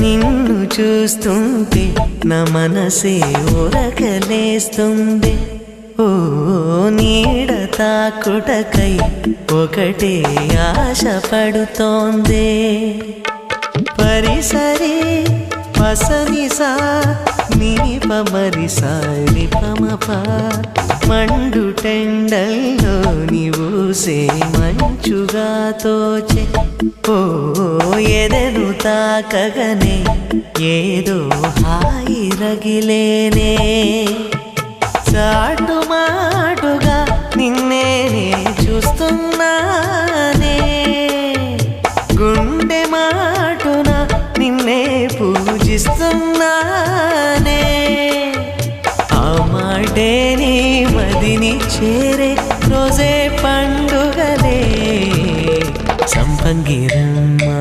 నిన్ను చూస్తుంటే నా మనసే ఉరకలేస్తుంది ఓ నీడ తాకుటకై ఒకటే ఆశ పడుతోందే. పరిసరి పసనిసా నీ పమరిసా పమప మండు టెండల్లో నీవుసే మంచుగా తోచే. ఓ ఎదను తాకగనే ఏదో హాయి రగిలేనే. చాటు మాటుగా నిన్నే చూస్తున్నానే. గుండె మాటున నిన్నే పూజిస్తున్నానే. ఆ మాటే నీ మదిని చేరే రోజే పండుగలే. సంపంగిరమ్మ